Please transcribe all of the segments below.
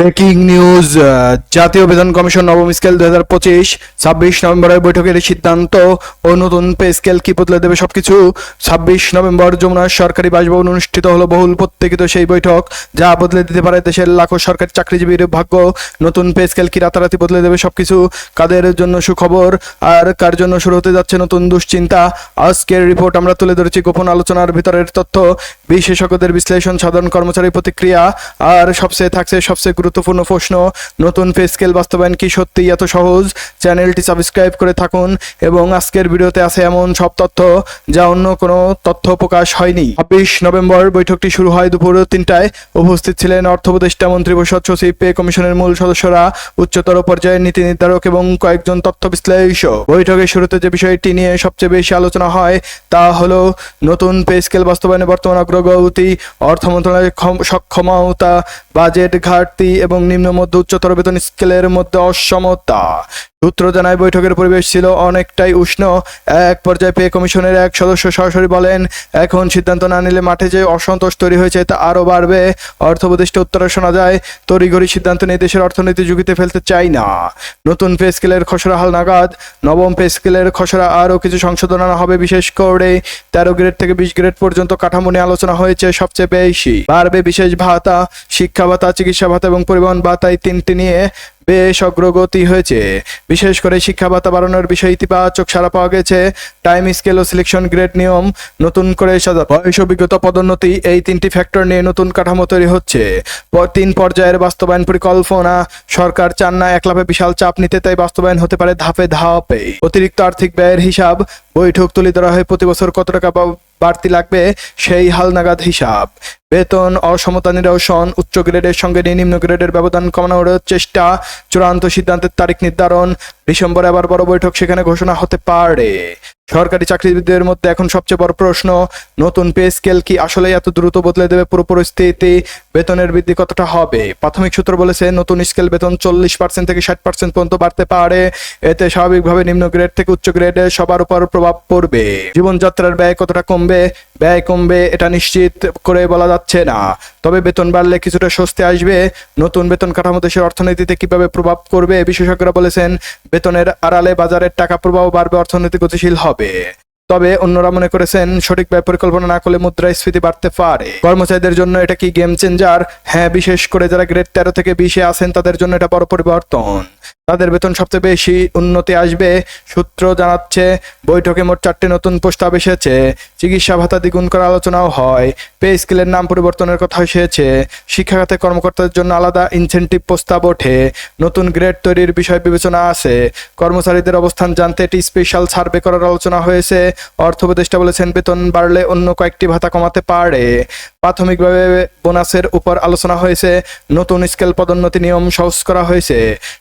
Breaking news জাতীয় বেতন commission নবম স্কেল দুই হাজার পঁচিশ, ছাব্বিশ নভেম্বরের বৈঠকের সিদ্ধান্ত ও নতুন পে স্কেল কি বদলে দেবে সবকিছু? ছাব্বিশ নভেম্বর যমুনার সরকারি বাসভবন অনুষ্ঠিত হলো বহুল প্রত্যেকিত সেই বৈঠক, যা বদলে দিতে পারে দেশের লাখো সরকারি চাকরিজীবীর ভাগ্য। নতুন পে স্কেল কি রাতারাতি বদলে দেবে সবকিছু? কাদের জন্য সুখবর? আর কার জন্য শুরু হতে যাচ্ছে নতুন দুশ্চিন্তা? আজকের রিপোর্ট আমরা তুলে ধরেছি গোপন আলোচনার ভিতরের তথ্য। বিশেষজ্ঞদের বিশ্লেষণ, সাধারণ কর্মচারী প্রতিক্রিয়া, আর সবচেয়ে থাকছে সবচেয়ে গুরুত্বপূর্ণ প্রশ্ন। নতুন পে স্কেল বাস্তবায়ন কি সত্যিই এত সহজ? চ্যানেলটি সাবস্ক্রাইব করে থাকুন এবং আজকের ভিডিওতে আছে এমন সব তথ্য যা অন্য কোনো তথ্য প্রকাশ হয়নি। ছাব্বিশ নভেম্বর বৈঠকটি শুরু হয় দুপুর তিনটায়। উপস্থিত ছিলেন অর্থ উপদেষ্টা, মন্ত্রী পরিষদ সচিব, পে কমিশনের মূল সদস্যরা, উচ্চতর পর্যায়ের নীতি নির্ধারক এবং কয়েকজন তথ্য বিশ্লেষক। বৈঠকের শুরুতে যে বিষয়টি নিয়ে সবচেয়ে বেশি আলোচনা হয় তা হলো নতুন পে স্কেল বাস্তবায়নে বর্তমান অগ্রগতি, অর্থ মন্ত্রণালয়ের ক্ষম- সক্ষমতা, বাজেট ঘাটতি এবং নিম্ন মধ্য উচ্চতর বেতন স্কেলের মধ্যে অসমতা। সূত্র জানায়, বৈঠকের পরিবেশ ছিল অনেকটাই উষ্ণ। এক পর্যায়ে পে কমিশনের এক সদস্য সরাসরি বলেন, এখন সিদ্ধান্ত না নিলে মাঠে যে অসন্তোষ তৈরি হয়েছে তা আরও বাড়বে। অর্থ উপদেষ্টা উত্তরে শোনা যায়, তড়িঘড়ি সিদ্ধান্ত নিয়ে দেশের অর্থনীতি ঝুঁকিতে ফেলতে চাই না। নতুন পে স্কেলের খসড়া হাল নাগাদ, নবম পে স্কেলের খসড়া আরও কিছু সংশোধন আনা হবে বিশেষ করে। তেরো গ্রেড থেকে বিশ গ্রেড পর্যন্ত কাঠামো নিয়ে আলোচনা হয়েছে সবচেয়ে বেশি। বাড়বে বিশেষ ভাতা, শিক্ষা ভাতা, চিকিৎসা ভাতা এবং পরিবহন ভাতা এই তিনটি নিয়ে বেশ অগ্রগতি হয়েছে। বিশেষ করে শিক্ষা ভাতা বাড়ানোর বিষয়ে ইতিবাচক সারা পাওয়া গেছে। টাইম, স্কেল ও সিলেকশন গ্রেড নিয়ম নতুন করে সাজা বয়স, অভিজ্ঞতা, পদোন্নতি এই তিনটি ফ্যাক্টর নিয়ে নতুন কাঠামো তৈরি হচ্ছে। তিন পর্যায়ের বাস্তবায়ন পরিকল্পনা, সরকার চান না একলাভে বিশাল চাপ নিতে, তাই বাস্তবায়ন হতে পারে ধাপে ধাপে। অতিরিক্ত আর্থিক ব্যয়ের হিসাব বৈঠক তুলে ধরা হয় প্রতি বছর কত টাকা বাড়তি লাগবে সেই হালনাগাদ হিসাব। বেতন, অসমতা নিরসন, উচ্চ গ্রেডের সঙ্গে নিম্ন গ্রেডের ব্যবধান কমানোর চেষ্টা, চূড়ান্ত সিদ্ধান্তের তারিখ নির্ধারণ, ডিসেম্বর আবার বড় বৈঠক সেখানে ঘোষণা হতে পারে। সরকারি চাকরিজীবীদের মধ্যে এখন সবচেয়ে বড় প্রশ্ন, নতুন পে স্কেল কি আসলে এত দ্রুত বদলে দেবে? পুরো পরিস্থিতি বেতনের বৃদ্ধি কতটা হবে? প্রাথমিক সূত্র বলেছে, নতুন স্কেল বেতন চল্লিশ পার্সেন্ট থেকে ষাট পার্সেন্ট পর্যন্ত বাড়তে পারে। এতে স্বাভাবিকভাবে নিম্ন গ্রেড থেকে উচ্চ গ্রেডে সবার উপর প্রভাব পড়বে। জীবনযাত্রার ব্যয় কতটা কমবে? ব্যয় কমবে, এটা নিশ্চিত করে বলা যাচ্ছে না। তবে বেতন বাড়লে কিছুটা স্বস্তি আসবে। নতুন বেতন কাঠামো দেশের অর্থনীতিতে কীভাবে প্রভাব করবে বিশেষজ্ঞরা বলেছেন, বেতনের আড়ালে বাজারের টাকা প্রবাহ বাড়বে, অর্থনীতি গতিশীল হবে। তবে অন্যরা মনে করেছেন, সঠিক ব্যয় পরিকল্পনা না করলে মুদ্রাস্ফীতি বাড়তে পারে। কর্মচারীদের জন্য এটা কি গেম চেঞ্জার হ্যাঁ বিশেষ করে যারা গ্রেড তেরো থেকে বিশে আছেন, তাদের জন্য এটা বড় পরিবর্তন। তাদের বেতন সবচেয়ে বেশি উন্নতি আসবে। সূত্র জানাচ্ছে, বৈঠকে মোট চারটি নতুন প্রস্তাব এসেছে। চিকিৎসা ভাতা দ্বিগুণ করার আলোচনাও হয়। পে স্কেলের নাম পরিবর্তনের কথা এসেছে। শিক্ষা খাতে কর্মকর্তাদের জন্য আলাদা ইনসেনটিভ প্রস্তাব ওঠে। নতুন গ্রেড তৈরির বিষয় বিবেচনা আছে। কর্মচারীদের অবস্থান জানতে একটি স্পেশাল সার্ভে করার আলোচনা হয়েছে। অর্থ উপদেষ্টা বলেছেন, বেতন বাড়লে অন্য কয়েকটি ভাতা কমাতে পারে। প্রাথমিকভাবে বোনাসের উপর আলোচনা হয়েছে। নতুন স্কেল পদোন্নতি নিয়ম সহজ করা হয়েছে।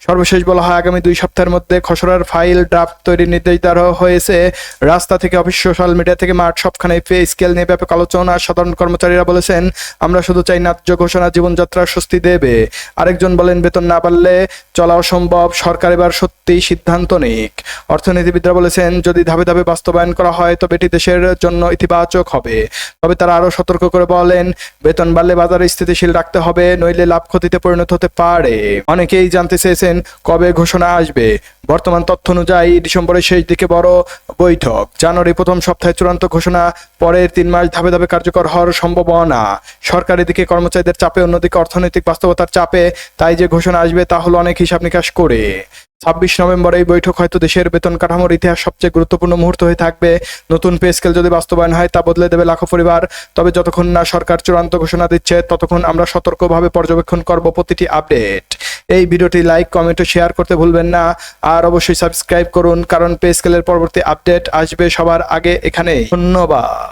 সর্বশেষ বলা হয়, আগামী দুই সপ্তাহের মধ্যে খসড়ার ফাইল ড্রাফট তৈরির নির্দেশ দেওয়া হয়েছে। রাস্তা থেকে অফিস, সোশ্যাল মিডিয়া থেকে মাঠ, সবখানে পে স্কেল নিয়ে ব্যাপক আলোচনা, সাধারণ কর্মচারীরা বলেছেন, আমরা শুধু চাই ন্যায্য ঘোষণা জীবনযাত্রার স্বস্তি দেবে। আরেকজন বলেন, বেতন না বাড়লে চলা অসম্ভব, সরকার এবার সত্যি সিদ্ধান্ত নিক। অর্থনীতিবিদরা বলেছেন, যদি ধাপে ধাপে বাস্তবায়ন করা হয়, তবে এটি দেশের জন্য ইতিবাচক হবে। তবে তারা আরও সতর্ক করে বলেন, বেতন বাড়লে বাজারে স্থিতিশীল রাখতে হবে, নইলে লাভ ক্ষতিতে পরিণত হতে পারে। অনেকেই জানতে চেয়েছেন কবে ঘোষণা আসবে? বর্তমান তথ্য অনুযায়ী ডিসেম্বরের শেষ দিকে বড় বৈঠক। জানুয়ারি প্রথম সপ্তাহে চূড়ান্ত ঘোষণা, পরের তিন মাস ধাপে ধাপে কার্যকর হওয়ার সম্ভাবনা। সরকারের দিকে কর্মচারীদের চাপে, অন্যদিকে অর্থনৈতিক বাস্তবতার চাপে। তাই যে ঘোষণা আসবে তা হলো অনেক হিসাব নিকাশ করে। ছাব্বিশ নভেম্বর এই বৈঠক হয়তো দেশের বেতন কাঠামোর ইতিহাস সবচেয়ে গুরুত্বপূর্ণ মুহূর্ত হয়ে থাকবে। নতুন পে স্কেল যদি বাস্তবায়ন হয়, তা বদলে দেবে লাখো পরিবার। তবে যতক্ষণ না সরকার চূড়ান্ত ঘোষণা দিচ্ছে, ততক্ষণ আমরা সতর্কভাবে পর্যবেক্ষণ করব প্রতিটি আপডেট। এই ভিডিওটি লাইক, কমেন্ট ও শেয়ার করতে ভুলবেন না। আর অবশ্যই সাবস্ক্রাইব করুন, কারণ পে স্কেলের পরবর্তী আপডেট আসবে সবার আগে এখানে ধন্যবাদ।